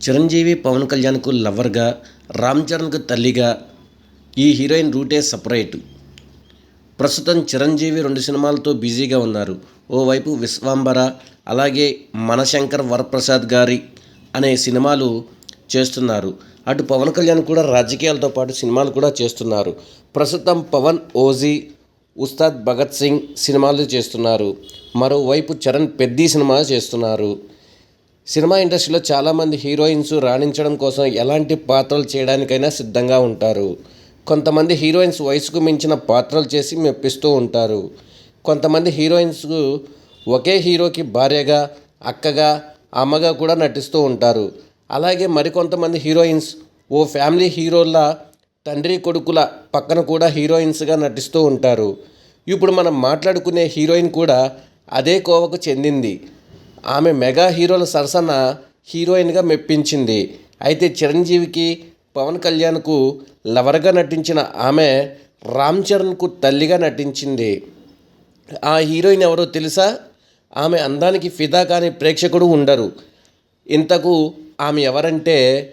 చిరంజీవి పవన్ కళ్యాణ్కు లవర్గా రామ్ చరణ్కు తల్లిగా ఈ హీరోయిన్ రూటే సపరేట్. ప్రస్తుతం చిరంజీవి రెండు సినిమాలతో బిజీగా ఉన్నారు. ఓవైపు విశ్వాంబర అలాగే మనశంకర్ వరప్రసాద్ గారి అనే సినిమాలు చేస్తున్నారు. అటు పవన్ కళ్యాణ్ కూడా రాజకీయాలతో పాటు సినిమాలు కూడా చేస్తున్నారు. ప్రస్తుతం పవన్ ఓజీ ఉస్తాద్ భగత్ సింగ్ సినిమాలు చేస్తున్నారు. మరోవైపు చరణ్ పెద్ది సినిమా చేస్తున్నారు. సినిమా ఇండస్ట్రీలో చాలామంది హీరోయిన్స్ రాణించడం కోసం ఎలాంటి పాత్రలు చేయడానికైనా సిద్ధంగా ఉంటారు. కొంతమంది హీరోయిన్స్ వయసుకు మించిన పాత్రలు చేసి మెప్పిస్తూ ఉంటారు. కొంతమంది హీరోయిన్స్ ఒకే హీరోకి భార్యగా అక్కగా అమ్మగా కూడా నటిస్తూ ఉంటారు. అలాగే మరికొంతమంది హీరోయిన్స్ ఓ ఫ్యామిలీ హీరోల తండ్రి కొడుకుల పక్కన కూడా హీరోయిన్స్గా నటిస్తూ ఉంటారు. ఇప్పుడు మనం మాట్లాడుకునే హీరోయిన్ కూడా అదే కోవకు చెందింది. ఆమె మెగా హీరోల సరసన హీరోయిన్గా మెప్పించింది. అయితే చిరంజీవికి పవన్ కళ్యాణ్కు లవర్గా నటించిన ఆమె రామ్ చరణ్కు తల్లిగా నటించింది. ఆ హీరోయిన్ ఎవరో తెలుసా? ఆమె అందానికి ఫిదా కాని ప్రేక్షకుడు ఉండరు. ఇంతకు ఆమె ఎవరంటే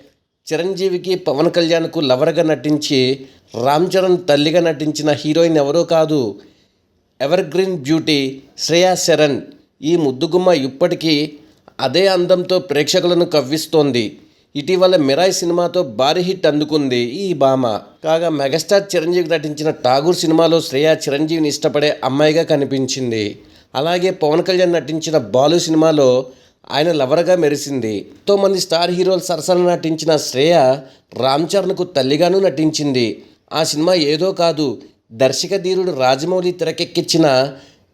చిరంజీవికి పవన్ కళ్యాణ్కు లవర్గా నటించి రామ్ చరణ్ తల్లిగా నటించిన హీరోయిన్ ఎవరో కాదు. Evergreen beauty Shriya Saran. ఈ ముద్దుగుమ్మ ఇప్పటికీ అదే అందంతో ప్రేక్షకులను కవ్విస్తోంది. ఇటీవల మిరాయ్ సినిమాతో భారీ హిట్ అందుకుంది ఈ భామ. కాగా మెగాస్టార్ చిరంజీవి నటించిన ఠాగూర్ సినిమాలో శ్రేయా చిరంజీవిని ఇష్టపడే అమ్మాయిగా కనిపించింది. అలాగే పవన్ కళ్యాణ్ నటించిన బాలు సినిమాలో ఆయన లవర్గా మెరిసింది. ఎంతో మంది స్టార్ హీరోలు సరసన నటించిన శ్రేయ రామ్ చరణ్కు తల్లిగాను నటించింది. ఆ సినిమా ఏదో కాదు దర్శక ధీరుడు రాజమౌళి తెరకెక్కించిన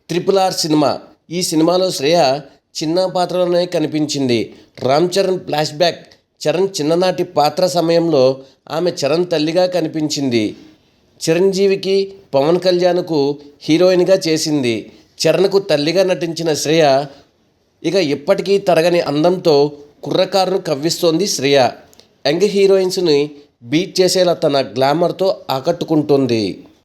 ట్రిపుల్ ఆర్ సినిమా. ఈ సినిమాలో శ్రేయ చిన్న పాత్రలోనే కనిపించింది. Ram Charan flashback. చరణ్ చిన్ననాటి పాత్ర సమయంలో ఆమె చరణ్ తల్లిగా కనిపించింది. చిరంజీవికి పవన్ కళ్యాణ్కు హీరోయిన్గా చేసింది. చరణ్కు తల్లిగా నటించిన శ్రేయ ఇక ఇప్పటికీ తరగని అందంతో కుర్రకారును కవ్విస్తోంది శ్రేయ. యంగ్ హీరోయిన్స్ని బీట్ చేసేలా తన గ్లామర్తో ఆకట్టుకుంటుంది.